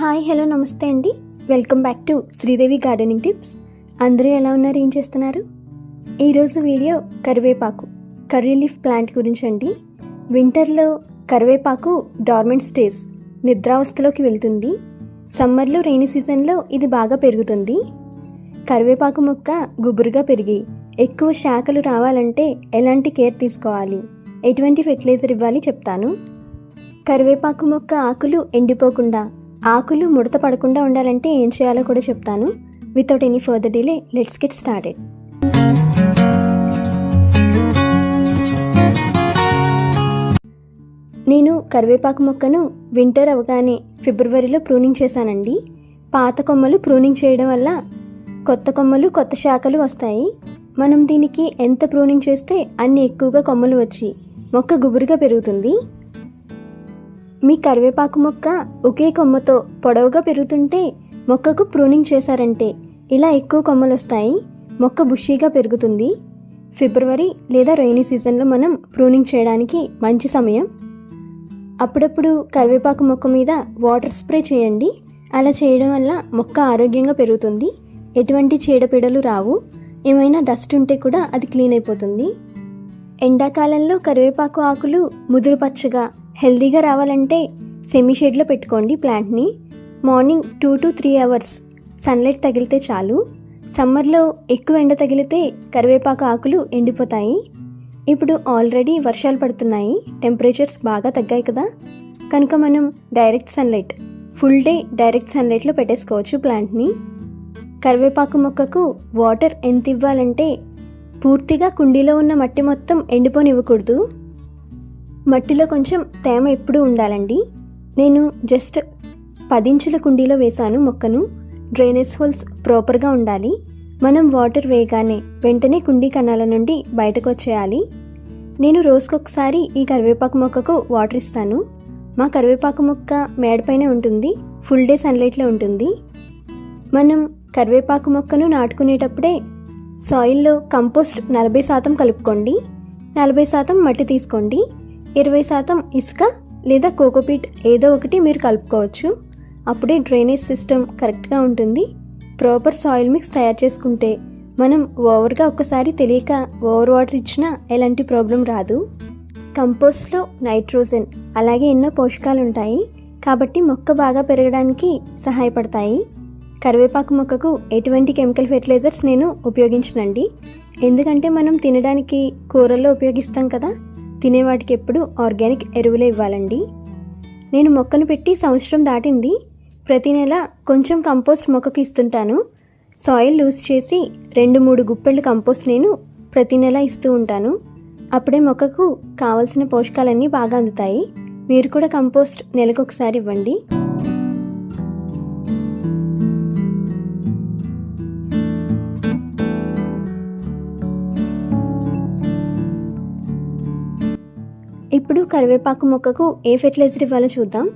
Hi hello నమస్తే అండి. Welcome back to Sridevi gardening tips. అందరూ ఎలా ఉన్నారు? ఏం చేస్తున్నారు? ఈరోజు వీడియో కరివేపాకు కర్రీ లీఫ్ ప్లాంట్ గురించి అండి. వింటర్లో కరివేపాకు డార్మెంట్ స్టేజ్ నిద్రావస్థలోకి వెళ్తుంది. సమ్మర్లో రెయినీ సీజన్లో ఇది బాగా పెరుగుతుంది. కరివేపాకు మొక్క గుబురుగా పెరిగి ఎక్కువ శాఖలు రావాలంటే ఎలాంటి కేర్ తీసుకోవాలి? ఎటువంటి ఫెర్టిలైజర్ ఇవ్వాలి చెప్తాను. కరివేపాకు మొక్క ఆకులు ఎండిపోకుండా ఆకులు ముడత పడకుండా ఉండాలంటే ఏం చేయాలో కూడా చెప్తాను. Without any further delay let's get started నేను కరివేపాకు మొక్కను వింటర్ అవగానే ఫిబ్రవరిలో ప్రూనింగ్ చేశానండి. పాత కొమ్మలు ప్రూనింగ్ చేయడం వల్ల కొత్త కొమ్మలు కొత్త శాఖలు వస్తాయి. మనం దీనికి ఎంత ప్రూనింగ్ చేస్తే అన్ని ఎక్కువగా కొమ్మలు వచ్చి మొక్క గుబురుగా పెరుగుతుంది. మీ కరివేపాకు మొక్క ఒకే కొమ్మతో పొడవుగా పెరుగుతుంటే మొక్కకు ప్రూనింగ్ చేశారంటే ఇలా ఎక్కువ కొమ్మలు వస్తాయి మొక్క బుషీగా పెరుగుతుంది. ఫిబ్రవరి లేదా రైనీ సీజన్లో మనం ప్రూనింగ్ చేయడానికి మంచి సమయం. అప్పుడప్పుడు కరివేపాకు మొక్క మీద వాటర్ స్ప్రే చేయండి. అలా చేయడం వల్ల మొక్క ఆరోగ్యంగా పెరుగుతుంది. ఎటువంటి చీడపీడలు రావు. ఏమైనా డస్ట్ ఉంటే కూడా అది క్లీన్ అయిపోతుంది. ఎండాకాలంలో కరివేపాకు ఆకులు ముదురు పచ్చగా హెల్దీగా రావాలంటే సెమీ షేడ్లో పెట్టుకోండి ప్లాంట్ని. Morning two to three hours sunlight తగిలితే చాలు. సమ్మర్లో ఎక్కువ ఎండ తగిలితే కరివేపాకు ఆకులు ఎండిపోతాయి. ఇప్పుడు ఆల్రెడీ వర్షాలు పడుతున్నాయి. టెంపరేచర్స్ బాగా తగ్గాయి కదా. కనుక మనం direct sunlight full day direct సన్లైట్లో పెట్టేసుకోవచ్చు ప్లాంట్ని. కరివేపాకు మొక్కకు వాటర్ ఎంత ఇవ్వాలంటే పూర్తిగా కుండీలో ఉన్న మట్టి మొత్తం ఎండిపోనివ్వకూడదు. మట్టిలో కొంచెం తేమ ఎప్పుడూ ఉండాలండి. నేను జస్ట్ పదించుల కుండీలో వేశాను మొక్కను. డ్రైనేజ్ హోల్స్ ప్రాపర్గా ఉండాలి. మనం వాటర్ వేయగానే వెంటనే కుండీ కణాల నుండి బయటకు వచ్చేయాలి. నేను రోజుకొకసారి ఈ కరివేపాకు మొక్కకు వాటర్ ఇస్తాను. మా కరివేపాకు మొక్క మేడపైనే ఉంటుంది. ఫుల్ డే సన్లైట్లో ఉంటుంది. మనం కరివేపాకు మొక్కను నాటుకునేటప్పుడే సాయిల్లో కంపోస్ట్ నలభై శాతం కలుపుకోండి. నలభై శాతం మట్టి తీసుకోండి. ఇరవై శాతం ఇసుక లేదా కోకోపీట్ ఏదో ఒకటి మీరు కలుపుకోవచ్చు. అప్పుడే డ్రైనేజ్ సిస్టమ్ కరెక్ట్గా ఉంటుంది. ప్రాపర్ సాయిల్ మిక్స్ తయారు చేసుకుంటే మనం ఓవర్గా ఒక్కసారి తెలియక ఓవర్ వాటర్ ఇచ్చినా ఎలాంటి ప్రాబ్లం రాదు. కంపోస్ట్లో నైట్రోజన్ అలాగే ఎన్నో పోషకాలు ఉంటాయి. కాబట్టి మొక్క బాగా పెరగడానికి సహాయపడతాయి. కరివేపాకు మొక్కకు ఎటువంటి కెమికల్ ఫెర్టిలైజర్స్ నేను ఉపయోగించనండి. ఎందుకంటే మనం తినడానికి కూరల్లో ఉపయోగిస్తాం కదా. తినేవాటికి ఎప్పుడు ఆర్గానిక్ ఎరువులే ఇవ్వాలండి. నేను మొక్కను పెట్టి సంవత్సరం దాటింది. ప్రతి నెల కొంచెం కంపోస్ట్ మొక్కకు ఇస్తుంటాను. సాయిల్ లూజ్ చేసి రెండు మూడు గుప్పెళ్ళు కంపోస్ట్ నేను ప్రతి నెల ఇస్తూ ఉంటాను. అప్పుడే మొక్కకు కావలసిన పోషకాలన్నీ బాగా అందుతాయి. మీరు కూడా కంపోస్ట్ నెలకొకసారి ఇవ్వండి. కరివేపాకు మొక్కకు ఏ ఫెర్టిలైజర్ ఇవ్వాలో చూద్దాం.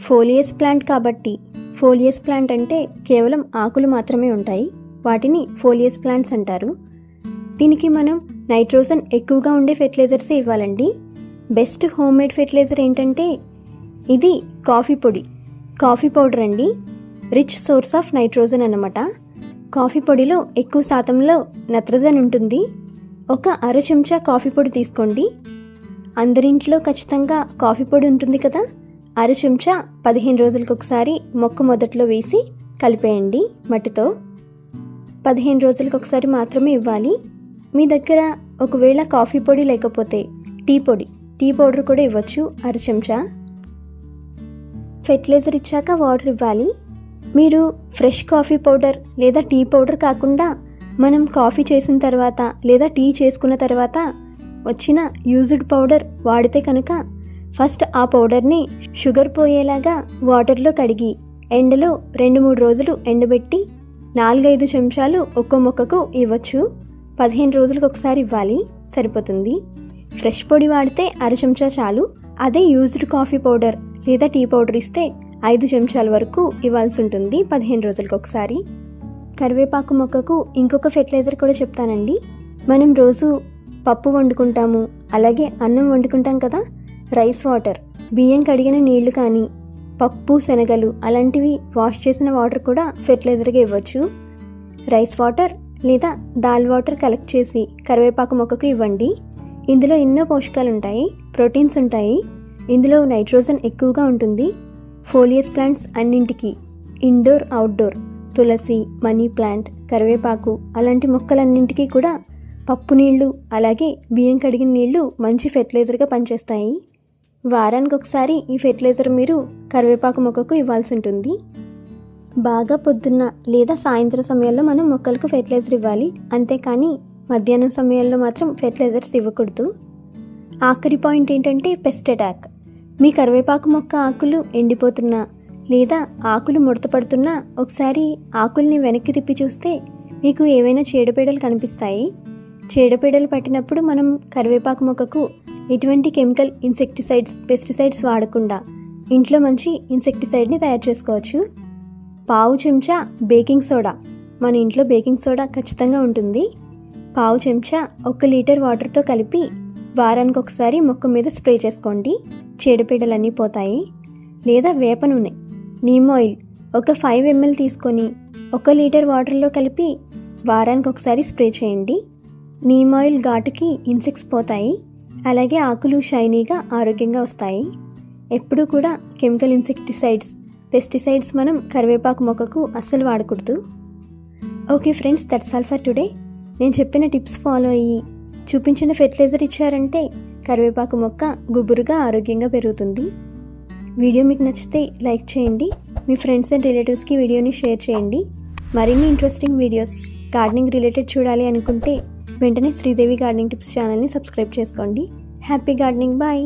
ఫోలియస్ ప్లాంట్ కాబట్టి ఫోలియస్ ప్లాంట్ అంటే కేవలం ఆకులు మాత్రమే ఉంటాయి. వాటిని ఫోలియస్ ప్లాంట్స్ అంటారు. దీనికి మనం నైట్రోజన్ ఎక్కువగా ఉండే ఫెర్టిలైజర్సే ఇవ్వాలండి. బెస్ట్ హోమ్ మేడ్ ఫెర్టిలైజర్ ఏంటంటే ఇది కాఫీ పొడి. కాఫీ పౌడర్ అండి. రిచ్ సోర్స్ ఆఫ్ నైట్రోజన్ అన్నమాట. కాఫీ పొడిలో ఎక్కువ శాతంలో నత్రజన్ ఉంటుంది. ఒక అర చెంచా కాఫీ పొడి తీసుకోండి. అందరింట్లో ఖచ్చితంగా కాఫీ పొడి ఉంటుంది కదా? అర చెంచా పదిహేను రోజులకు ఒకసారి మొక్క మొదట్లో వేసి కలిపేయండి మట్టితో. పదిహేను రోజులకు ఒకసారి మాత్రమే ఇవ్వాలి. మీ దగ్గర ఒకవేళ కాఫీ పొడి లేకపోతే టీ పొడి టీ పౌడర్ కూడా ఇవ్వచ్చు అర చెంచా. ఫెర్టిలైజర్ ఇచ్చాక వాటర్ ఇవ్వాలి. మీరు ఫ్రెష్ కాఫీ పౌడర్ లేదా టీ పౌడర్ కాకుండా మనం కాఫీ చేసిన తర్వాత లేదా టీ చేసుకున్న తర్వాత వచ్చిన యూజ్డ్ పౌడర్ వాడితే కనుక ఫస్ట్ ఆ పౌడర్ని షుగర్ పోయేలాగా వాటర్లో కడిగి ఎండలో రెండు మూడు రోజులు ఎండబెట్టి నాలుగైదు చెంచాలు ఒక్కో మొక్కకు ఇవ్వచ్చు. పదిహేను రోజులకు ఒకసారి ఇవ్వాలి సరిపోతుంది. ఫ్రెష్ పొడి వాడితే అర చెంచా చాలు. అదే యూజ్డ్ కాఫీ పౌడర్ లేదా టీ పౌడర్ ఇస్తే ఐదు చెంచాల వరకు ఇవ్వాల్సి ఉంటుంది పదిహేను రోజులకు ఒకసారి. కరివేపాకు మొక్కకు ఇంకొక ఫెర్టిలైజర్ కూడా చెప్తానండి. మనం రోజు పప్పు వండుకుంటాము అలాగే అన్నం వండుకుంటాం కదా? Rice water. బియ్యం కడిగిన నీళ్ళు కానీ పప్పు శనగలు అలాంటివి వాష్ చేసిన వాటర్ కూడా ఫెర్టిలైజర్గా ఇవ్వచ్చు. రైస్ వాటర్ లేదా దాల్ వాటర్ కలెక్ట్ చేసి కరివేపాకు మొక్కకు ఇవ్వండి. ఇందులో ఎన్నో పోషకాలు ఉంటాయి ప్రోటీన్స్ ఉంటాయి. ఇందులో నైట్రోజన్ ఎక్కువగా ఉంటుంది. ఫోలియస్ ప్లాంట్స్ అన్నింటికి ఇండోర్ అవుట్డోర్ తులసి మనీ ప్లాంట్ కరివేపాకు అలాంటి మొక్కలన్నింటికీ కూడా పప్పు నీళ్ళు అలాగే బియ్యం కడిగిన నీళ్ళు మంచి ఫెర్టిలైజర్గా పనిచేస్తాయి. వారానికి ఒకసారి ఈ ఫెర్టిలైజర్ మీరు కరివేపాకు మొక్కకు ఇవ్వాల్సి ఉంటుంది బాగా పొద్దున్న లేదా సాయంత్రం సమయాల్లో మనం మొక్కలకు ఫెర్టిలైజర్ ఇవ్వాలి. అంతేకాని మధ్యాహ్నం సమయాల్లో మాత్రం ఫెర్టిలైజర్స్ ఇవ్వకూడదు. ఆఖరి పాయింట్ ఏంటంటే పెస్ట్ అటాక్ మీ కరివేపాకు మొక్క ఆకులు ఎండిపోతున్నా లేదా ఆకులు ముడతపడుతున్నా ఒకసారి ఆకుల్ని వెనక్కి తిప్పి చూస్తే మీకు ఏవైనా చీడపీడలు కనిపిస్తాయి. చీడపీడలు పట్టినప్పుడు మనం కరివేపాకు మొక్కకు ఎటువంటి కెమికల్ ఇన్సెక్టిసైడ్స్ పెస్టిసైడ్స్ వాడకుండా ఇంట్లో మంచి ఇన్సెక్టిసైడ్ని తయారు చేసుకోవచ్చు. పావు చెంచా బేకింగ్ సోడా. మన ఇంట్లో బేకింగ్ సోడా ఖచ్చితంగా ఉంటుంది. పావు చెంచా ఒక లీటర్ వాటర్తో కలిపి వారానికి ఒకసారి మొక్క మీద స్ప్రే చేసుకోండి. చీడపీడలన్నీ పోతాయి. లేదా వేప నూనె నీమ్ ఆయిల్ ఒక ఫైవ్ ఎంఎల్ తీసుకొని ఒక లీటర్ వాటర్లో కలిపి వారానికి ఒకసారి స్ప్రే చేయండి. నీమ్ ఆయిల్ ఘాటుకి ఇన్సెక్ట్స్ పోతాయి. అలాగే ఆకులు షైనీగా ఆరోగ్యంగా వస్తాయి. ఎప్పుడూ కూడా కెమికల్ ఇన్సెక్టిసైడ్స్ పెస్టిసైడ్స్ మనం కరివేపాకు మొక్కకు అస్సలు వాడకూడదు. Okay friends that's all for today నేను చెప్పిన టిప్స్ ఫాలో అయ్యి చూపించిన ఫెర్టిలైజర్ ఇచ్చారంటే కరివేపాకు మొక్క గుబురుగా ఆరోగ్యంగా పెరుగుతుంది. వీడియో మీకు నచ్చితే లైక్ చేయండి మీ ఫ్రెండ్స్ అండ్ రిలేటివ్స్కి వీడియోని షేర్ చేయండి. మరిన్ని ఇంట్రెస్టింగ్ వీడియోస్ గార్డెనింగ్ రిలేటెడ్ చూడాలి అనుకుంటే వెంటనే శ్రీదేవి గార్డెనింగ్ టిప్స్ ఛానల్ని సబ్స్క్రైబ్ చేసుకోండి. Happy gardening. బాయ్.